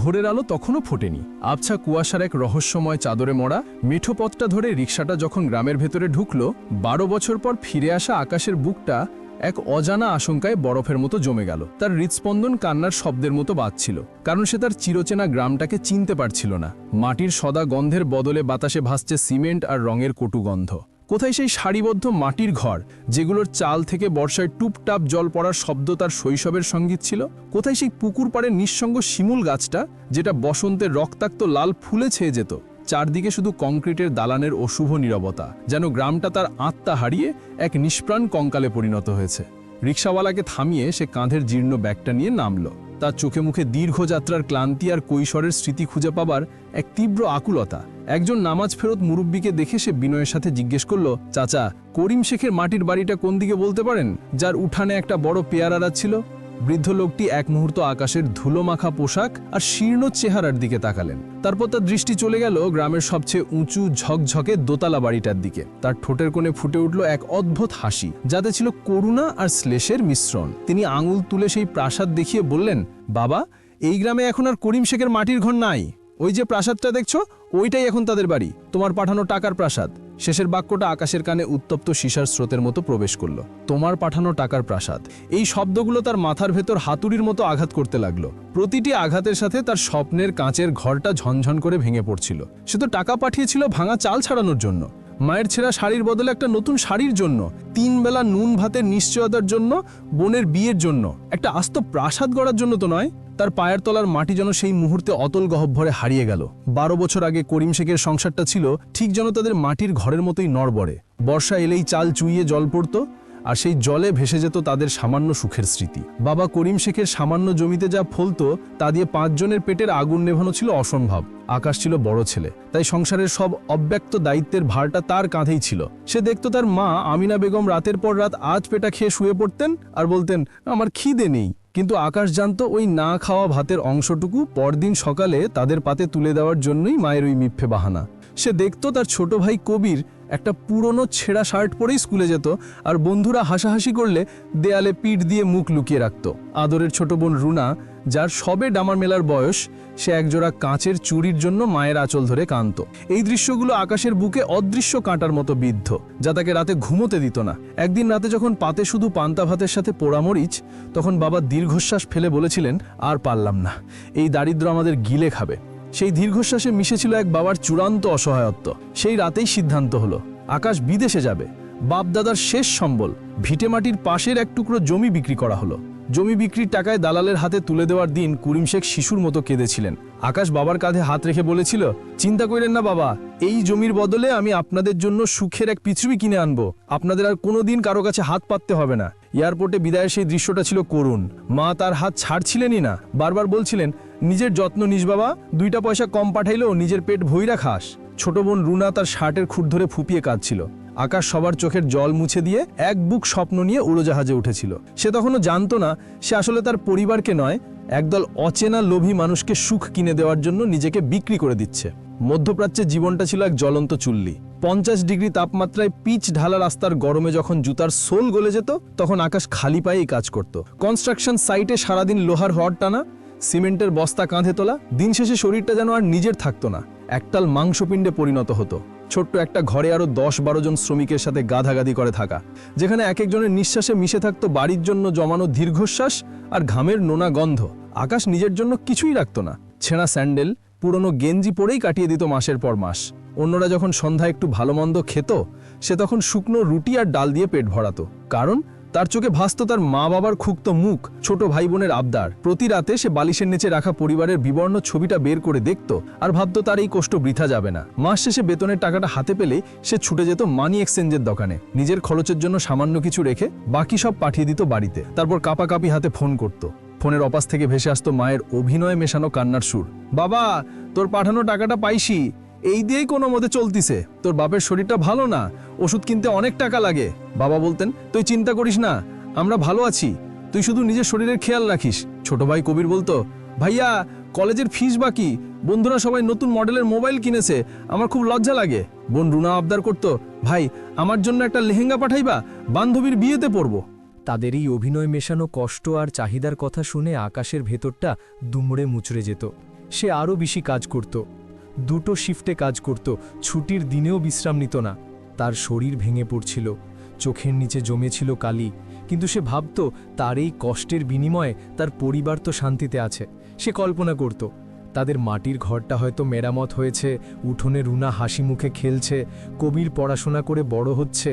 ভোরের আলো তখনও ফোটেনি। আবছা কুয়াশার এক রহস্যময় চাদরে মরা মেঠো পথটা ধরে রিক্সাটা যখন গ্রামের ভেতরে ঢুকলো, বারো বছর পর ফিরে আসা আকাশের বুকটা এক অজানা আশঙ্কায় বরফের মতো জমে গেল। তার হৃৎস্পন্দন কান্নার শব্দের মতো বাজছিল, কারণ সে তার চিরচেনা গ্রামটাকে চিনতে পারছিল না। মাটির সদা গন্ধের বদলে বাতাসে ভাসছে সিমেন্ট আর রঙের কটু গন্ধ। কোথায় সেই সারিবদ্ধ মাটির ঘর, যেগুলোর চাল থেকে বর্ষায় টুপটাপ জল পড়ার শব্দ তার শৈশবের সংগীত ছিল? কোথায় সেই পুকুর পাড়ে নিঃসঙ্গ শিমুল গাছটা, যেটা বসন্তের রক্তাক্ত লাল ফুলে ছেয়ে যেত? চারদিকে শুধু কংক্রিটের দালানের অশুভ নীরবতা, যেন গ্রামটা তার আত্মা হারিয়ে এক নিষ্প্রাণ কঙ্কালে পরিণত হয়েছে। রিক্সাওয়ালাকে থামিয়ে সে কাঁধের জীর্ণ ব্যাগটা নিয়ে নামলো। তার চোখে মুখে দীর্ঘযাত্রার ক্লান্তি আর কৈশোরের স্মৃতি খুঁজে পাবার এক তীব্র আকুলতা একজন নামাজ ফেরত মুরব্বীকে দেখে সে বিনয়ের সাথে জিজ্ঞেস করল, চাচা, করিম শেখের মাটির বাড়িটা কোন দিকে বলতে পারেন? যার উঠানে একটা বড় পেয়ারারা ছিল। বৃদ্ধ লোকটি এক মুহূর্ত আকাশের ধুলোমাখা পোশাক আর শীর্ণ চেহারার দিকে তাকালেন। তারপর তার দৃষ্টি চলে গেল গ্রামের সবচেয়ে উঁচু, ঝকঝকে দোতলা বাড়িটার দিকে। তার ঠোঁটের কোণে ফুটে উঠল এক অদ্ভুত হাসি, যাতে ছিল করুণা আর শ্লেষের মিশ্রণ। তিনি আঙুল তুলে সেই প্রাসাদ দেখিয়ে বললেন, বাবা, এই গ্রামে এখন আর করিম শেখের মাটির ঘর নাই। ওই যে প্রাসাদটা দেখছ ওইটাই এখন তাদের বাড়ি। তোমার পাঠানো টাকার প্রাসাদ। শেষের বাক্যটা আকাশের কানে উত্তপ্ত সীসার স্রোতের মতো প্রবেশ করল। তোমার পাঠানো টাকার প্রাসাদ। এই শব্দগুলো তার মাথার ভেতর হাতুড়ির মতো আঘাত করতে লাগল। প্রতিটি আঘাতের সাথে তার স্বপ্নের কাঁচের ঘরটা ঝনঝন করে ভেঙে পড়ছিল। সে তো টাকা পাঠিয়েছিল ভাঙা চাল ছাড়ানোর জন্য। মায়ের ছেঁড়া শাড়ির বদলে একটা নতুন শাড়ির জন্য। তিন বেলা নুন ভাতের নিশ্চয়তার জন্য, বোনের বিয়ের জন্য। একটা আস্ত প্রাসাদ গড়ার জন্য তো নয়। তার পায়ের তলার মাটি যেন সেই মুহূর্তে অতল গহ্বরে হারিয়ে গেল। বারো বছর আগে করিম শেখের সংসারটা ছিল ঠিক যেন তাদের মাটির ঘরের মতোই নড়বড়ে। বর্ষা এলেই চাল চুইয়ে জল পড়ত, আর সেই জলে ভেসে যেত তাদের সামান্য সুখের স্মৃতি। বাবা করিম শেখের সামান্য জমিতে যা ফলতো, তা দিয়ে পাঁচজনের পেটের আগুন নেভানো ছিল অসম্ভব। আকাশ ছিল বড় ছেলে, তাই সংসারের সব অব্যক্ত দায়িত্বের ভারটা তার কাঁধেই ছিল। সে দেখত তার মা আমিনা বেগম রাতের পর রাত আজ পেটা খেয়ে শুয়ে পড়তেন আর বলতেন, আমার খিদে নেই। কিন্তু আকাশ জানত ওই না খাওয়া ভাতের অংশটুকু পরদিন সকালে তাদের পাতে তুলে দেওয়ার জন্যই মায়ের ওই মিথ্যে বাহানা। সে দেখত তার ছোট ভাই কবির একটা পুরনো ছেঁড়া শার্ট পরেই স্কুলে যেত আর বন্ধুরা হাসাহাসি করলে দেয়ালে পিঠ দিয়ে মুখ লুকিয়ে রাখত। আদরের ছোট বোন রুনা যার সবে ডামার মেলার বয়স, সে একজোড়া কাঁচের চুরির জন্য মায়ের আঁচল ধরে কাঁদত। এই দৃশ্যগুলো আকাশের বুকে অদৃশ্য কাঁটার মতো বিদ্ধ, যা তাকে রাতে ঘুমোতে দিত না। একদিন রাতে যখন পাতে শুধু পান্তা ভাতের সাথে পোড়ামরিচ, তখন বাবা দীর্ঘশ্বাস ফেলে বলেছিলেন, আর পারলাম না, এই দারিদ্র আমাদের গিলে খাবে। সেই দীর্ঘশ্বাসে মিশেছিল এক বাবার চূড়ান্ত অসহায়ত্ব। সেই রাতেই সিদ্ধান্ত হলো, আকাশ বিদেশে যাবে। বাপদাদার শেষ সম্বল, ভিটেমাটির পাশের এক টুকরো জমি বিক্রি করা হলো। জমি বিক্রির টাকায় দালালের হাতে তুলে দেওয়ার দিন করিম শেখ শিশুর মতো কেঁদেছিলেন। আকাশ বাবার কাঁধে হাত রেখে বলেছিল, চিন্তা করিলেন না বাবা, এই জমির বদলে আমি আপনাদের জন্য সুখের এক পৃথিবী কিনে আনব। আপনাদের আর কোনোদিন কারও কাছে হাত পাততে হবে না। এয়ারপোর্টে বিদায়ের সেই দৃশ্যটা ছিল করুণ। মা তার হাত ছাড়ছিলেনই না। বারবার বলছিলেন, নিজের যত্ন নিস বাবা, দুইটা পয়সা কম পাঠাইলেও নিজের পেট ভইরা খাস। ছোট বোন রুনা তার শার্টের খুঁট ধরে ফুপিয়ে কাঁদছিল। আকাশ সবার চোখের জল মুছে দিয়ে এক বুক স্বপ্ন নিয়ে উড়োজাহাজে উঠেছিল। সে তখনও জানতো না, সে আসলে তার পরিবারকে নয়, একদল অচেনা লোভী মানুষকে সুখ কিনে দেওয়ার জন্য নিজেকে বিক্রি করে দিচ্ছে। মধ্যপ্রাচ্যের জীবনটা ছিল এক জ্বলন্ত চুল্লি। পঞ্চাশ ডিগ্রি তাপমাত্রায় পিচ ঢালা রাস্তার গরমে যখন জুতার সোল গলে যেত, তখন আকাশ খালি পায়েই কাজ করত। কনস্ট্রাকশন সাইটে সারাদিন লোহার হট টানা, সিমেন্টের বস্তা কাঁধে তোলা, দিন শেষে শরীরটা যেন আর নিজের থাকতো না। একটাল মাংসপিণ্ডে পরিণত হতো। ছোট্ট একটা ঘরে আরও দশ বারো জন শ্রমিকের সাথে গাধাগাধি করে থাকা, যেখানে এক একজনের নিঃশ্বাসে মিশে থাকতো বাড়ির জন্য জমানো দীর্ঘশ্বাস আর ঘামের নোনা গন্ধ। আকাশ নিজের জন্য কিছুই রাখত না। ছেঁড়া স্যান্ডেল, পুরনো গেঞ্জি পরেই কাটিয়ে দিত মাসের পর মাস। অন্যরা যখন সন্ধ্যায় একটু ভালো মন্দ খেত, সে তখন শুকনো রুটি আর ডাল দিয়ে পেট ভরাত। কারণ তার চোখে ভাসত তার মা বাবার খুক্ত মুখ, ছোট ভাই বোনের আবদার। প্রতি রাতে সে বালিশের নিচে রাখা পরিবারের বিবর্ণ ছবিটা বের করে দেখত আর ভাবত তার এই কষ্ট বৃথা যাবে না। মাস শেষে বেতনের টাকাটা হাতে পেলেই সে ছুটে যেত মানি এক্সচেঞ্জের দোকানে। নিজের খরচের জন্য সামান্য কিছু রেখে বাকি সব পাঠিয়ে দিত বাড়িতে। তারপর কাপাকাপি হাতে ফোন করত। ফোনের অপাস থেকে ভেসে আসতো মায়ের অভিনয় মেশানো কান্নার সুর। বাবা, তোর পাঠানো টাকাটা পাইছি এই দিয়েই কোনো মতে চলতিছে। তোর বাপের শরীরটা ভালো না। ওষুধ কিনতে অনেক টাকা লাগে। বাবা বলতেন, তুই চিন্তা করিস না, আমরা ভালো আছি। তুই শুধু নিজের শরীরের খেয়াল রাখিস। ছোট ভাই কবির বলতো, ভাইয়া, কলেজের ফিস বাকি। বন্ধুরা সবাই নতুন মডেলের মোবাইল কিনেছে। আমার খুব লজ্জা লাগে। বোন রুনা আবদার করত, ভাই, আমার জন্য একটা লেহেঙ্গা পাঠাইবা, বান্ধবীর বিয়েতে পরবো। তাদের এই অভিনয় মেশানো কষ্ট আর চাহিদার কথা শুনে আকাশের ভেতরটা দুমড়ে মুচড়ে যেত। সে আরও বেশি কাজ করত। দুটো শিফটে কাজ করত, ছুটির দিনেও বিশ্রাম নিত না। তার শরীর ভেঙে পড়ছিল। চোখের নিচে জমেছিল কালি, কিন্তু সে ভাবত তার এই কষ্টের বিনিময়ে তার পরিবার তো শান্তিতে আছে। সে কল্পনা করত, তাদের মাটির ঘরটা হয়তো মেরামত হয়েছে, উঠোনে রুনা হাসি মুখে খেলছে, কবির পড়াশোনা করে বড় হচ্ছে।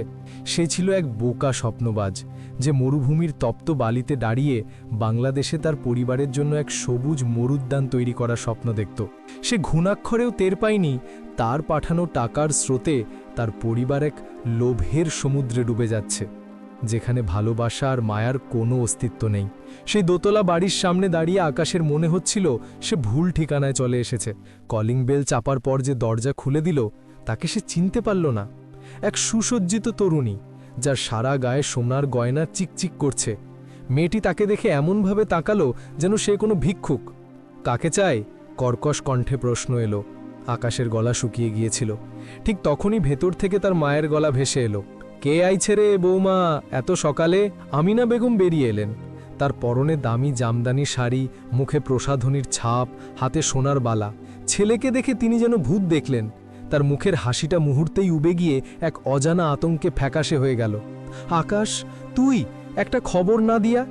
সে ছিল এক বোকা স্বপ্নবাজ। যে মরুভূমির তপ্ত বালিতে দাঁড়িয়ে বাংলাদেশে তার পরিবারের জন্য এক সবুজ মরুদ্যান তৈরি করার স্বপ্ন দেখত। সে ঘুণাক্ষরেও টের পায়নি, তার পাঠানো টাকার স্রোতে তার পরিবার এক লোভের সমুদ্রে ডুবে যাচ্ছে, যেখানে ভালোবাসা আর মায়ার কোনো অস্তিত্ব নেই। সেই দোতলা বাড়ির সামনে দাঁড়িয়ে আকাশের মনে হচ্ছিল, সে ভুল ঠিকানায় চলে এসেছে। কলিং বেল চাপার পর যে দরজা খুলে দিল, তাকে সে চিনতে পারল না। এক সুসজ্জিত তরুণী যার সারা গায়ে সোনার গয়না চিকচিক করছে। মেয়েটি তাকে দেখে এমনভাবে তাকালো যেন সে কোনো ভিক্ষুক। কাকে চায়? কর্কশ কণ্ঠে প্রশ্ন এলো। আকাশের গলা শুকিয়ে গিয়েছিল। ঠিক তখনই ভেতর থেকে তার মায়ের গলা ভেসে এলো। কে আইছে রে বৌমা? এত সকালে আমিনা বেগম বেরিয়ে এলেন। তার পরনে দামি জামদানি শাড়ি, মুখে প্রসাধনীর ছাপ, হাতে সোনার বালা। ছেলেকে দেখে তিনি যেন ভূত দেখলেন। তার মুখের হাসিটা মুহূর্তেই উবে গিয়ে এক অজানা আতঙ্কে ফ্যাকাশে হয়ে গেল। আকাশ, তুই, একটা খবর না দিয়া?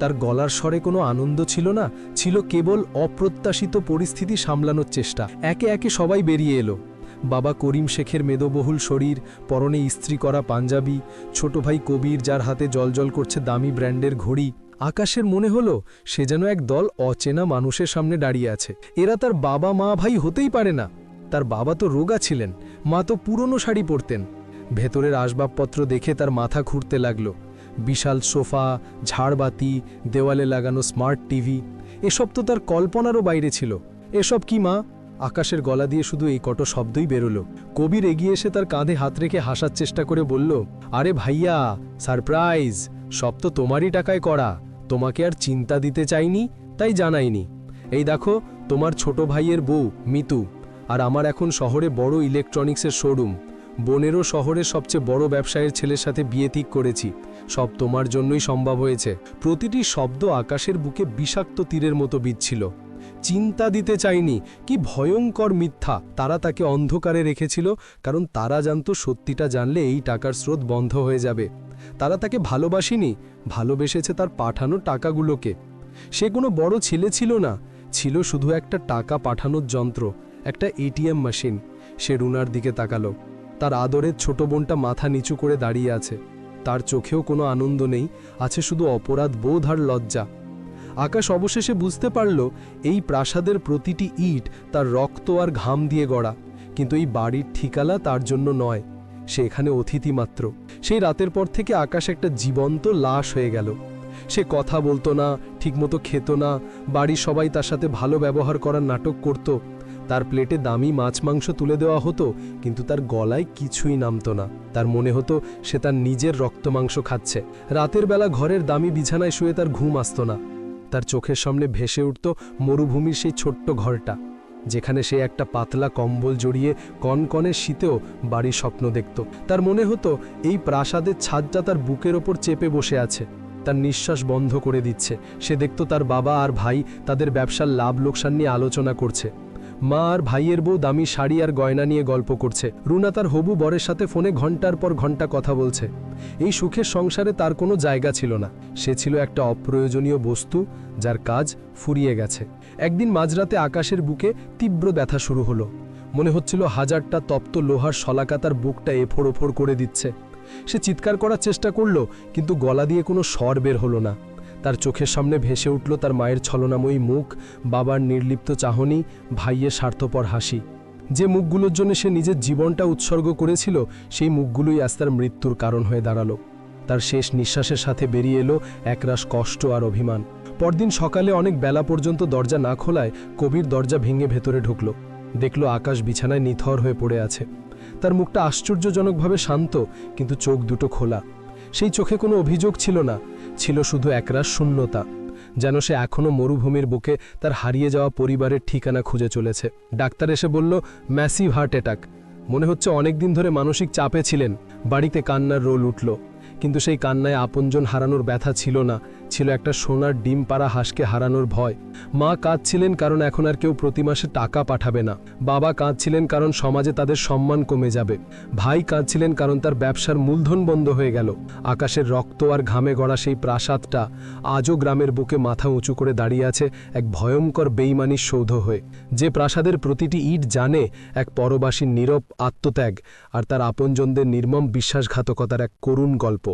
তার গলার স্বরে কোনো আনন্দ ছিল না, ছিল কেবল অপ্রত্যাশিত পরিস্থিতি সামলানোর চেষ্টা। একে একে সবাই বেরিয়ে এলো। বাবা করিম শেখের মেদবহুল শরীর, পরনে ইস্ত্রি করা পাঞ্জাবি, ছোট ভাই কবির যার হাতে জলজল করছে দামি ব্র্যান্ডের ঘড়ি। আকাশের মনে হলো, সে যেন এক দল অচেনা মানুষের সামনে দাঁড়িয়ে আছে। এরা তার বাবা মা ভাই হতেই পারে না। তার বাবা তো রোগা ছিলেন, মা তো পুরনো শাড়ি পরতেন। ভেতরের আসবাবপত্র দেখে তার মাথা ঘুরতে লাগল। বিশাল সোফা, ঝাড়বাতি, দেওয়ালে লাগানো স্মার্ট টিভি, এসব তো তার কল্পনারও বাইরে ছিল। এসব কি, মা? আকাশের গলা দিয়ে শুধু এই কট শব্দই বেরোলো। কবির এগিয়ে এসে তার কাঁধে হাত রেখে হাসার চেষ্টা করে বলল, আরে ভাইয়া, সারপ্রাইজ! সব তো তোমারই টাকায় করা। তোমাকে আর চিন্তা দিতে চাইনি, তাই জানাইনি। এই দেখো, তোমার ছোট ভাইয়ের বউ, মিতু। আর আমার এখন শহরে বড় ইলেকট্রনিক্সের শোরুম। বোনেরও শহরের সবচেয়ে বড় ব্যবসায়ের ছেলের সাথে বিয়ে ঠিক করেছি। সব তোমার জন্যই সম্ভব হয়েছে। প্রতিটি শব্দ আকাশের বুকে বিষাক্ত তীরের মতো বিচ্ছিল চিন্তা দিতে চাইনি, কি ভয়ঙ্কর মিথ্যা। তারা তাকে অন্ধকারে রেখেছিল, কারণ তারা জানত সত্যিটা জানলে এই টাকার স্রোত বন্ধ হয়ে যাবে। তারা তাকে ভালোবাসেনি, ভালোবেসেছে তার পাঠানো টাকাগুলোকে। সে কোনো বড় ছেলে ছিল না, ছিল শুধু একটা টাকা পাঠানোর যন্ত্র। একটা এটিএম মেশিন সে রুনার দিকে তাকালো। তার আদরের ছোট বোনটা মাথা নিচু করে দাঁড়িয়ে আছে। তার চোখেও কোনো আনন্দ নেই, আছে শুধু অপরাধ, বোধ আর লজ্জা। আকাশ অবশেষে বুঝতে পারল, এই প্রাসাদের প্রতিটি ইট তার রক্ত আর ঘাম দিয়ে গড়া। কিন্তু এই বাড়ির ঠিকালা তার জন্য নয়। সে এখানে অতিথি মাত্র। সেই রাতের পর থেকে আকাশ একটা জীবন্ত লাশ হয়ে গেল। সে কথা বলতো না, ঠিকমতো খেত না। বাড়ির সবাই তার সাথে ভালো ব্যবহার করার নাটক করত। তার প্লেটে দামি মাছ মাংস তুলে দেওয়া হতো, কিন্তু তার গলায় কিছুই নামতো না। তার মনে হতো সে তার নিজের রক্ত মাংস খাচ্ছে। রাতের বেলা ঘরের দামি বিছানায় শুয়ে তার ঘুম আসতো না। তার চোখের সামনে ভেসে উঠত মরুভূমির সেই ছোট্ট ঘরটা, যেখানে সে একটা পাতলা কম্বল জড়িয়ে কনকনে শীতেও বাড়ির স্বপ্ন দেখত। তার মনে হতো এই প্রাসাদের ছাদটা তার বুকের ওপর চেপে বসে আছে। তার নিঃশ্বাস বন্ধ করে দিচ্ছে। সে দেখত তার বাবা আর ভাই তাদের ব্যবসার লাভ লোকসান নিয়ে আলোচনা করছে। মা আর ভাইয়ের বউ দামি শাড়ি আর গয়না নিয়ে গল্প করছে। রুনা তার হবু বরের সাথে ফোনে ঘণ্টার পর ঘণ্টা কথা বলছে। এই সুখের সংসারে তার কোনো জায়গা ছিল না। সে ছিল একটা অপ্রয়োজনীয় বস্তু যার কাজ ফুরিয়ে গেছে। একদিন মাঝরাতে আকাশের বুকে তীব্র ব্যথা শুরু হলো। মনে হচ্ছিল হাজারটা তপ্ত লোহার শলাকা তার বুকটা এফোড় ওফোড় করে দিচ্ছে। সে চিৎকার করার চেষ্টা করল, কিন্তু গলা দিয়ে কোনো স্বর বের হলো না। তার চোখের সামনে ভেসে উঠল তার মায়ের ছলনাময়ী মুখ, বাবার নির্লিপ্ত চাহনি, ভাইয়ের স্বার্থপর হাসি। যে মুখগুলোর জন্য সে নিজের জীবনটা উৎসর্গ করেছিল, সেই মুখগুলোই আজ তার মৃত্যুর কারণ হয়ে দাঁড়াল। তার শেষ নিঃশ্বাসের সাথে বেরিয়ে এলো একরাশ কষ্ট আর অভিমান। পরদিন সকালে অনেক বেলা পর্যন্ত দরজা না খোলায় কবির দরজা ভেঙে ভেতরে ঢুকল। দেখল আকাশ বিছানায় নিথর হয়ে পড়ে আছে। তার মুখটা আশ্চর্যজনকভাবে শান্ত, কিন্তু চোখ দুটো খোলা। সেই চোখে কোনো অভিযোগ ছিল না। ছিল শুধু একরাশ শূন্যতা, যেন সে এখনও মরুভূমির বুকে তার হারিয়ে যাওয়া পরিবারের ঠিকানা খুঁজে চলেছে। ডাক্তার এসে বলল, ম্যাসিভ হার্ট অ্যাটাক। মনে হচ্ছে অনেক দিন ধরে মানসিক চাপে ছিলেন। বাড়িতে কান্নার রোল উঠল, কিন্তু সেই কান্নায় আপনজন হারানোর ব্যথা ছিল না। ছিল একটা সোনার ডিম পাড়া হাঁসকে হারানোর ভয়। মা কাঁদছিলেন কারণ এখন আর কেউ প্রতি মাসে টাকা পাঠাবে না। বাবা কাঁদছিলেন কারণ সমাজে তাদের সম্মান কমে যাবে। ভাই কাঁদছিলেন কারণ তার ব্যবসার মূলধন বন্ধ হয়ে গেল। আকাশের রক্ত আর ঘামে গড়া সেই প্রাসাদটা আজও গ্রামের বুকে মাথা উঁচু করে দাঁড়িয়ে আছে এক ভয়ঙ্কর বেইমানির সৌধ হয়ে। যে প্রাসাদের প্রতিটি ইট জানে এক পরবাসীর নীরব আত্মত্যাগ আর তার আপনজনদের নির্মম বিশ্বাসঘাতকতার এক করুণ গল্প।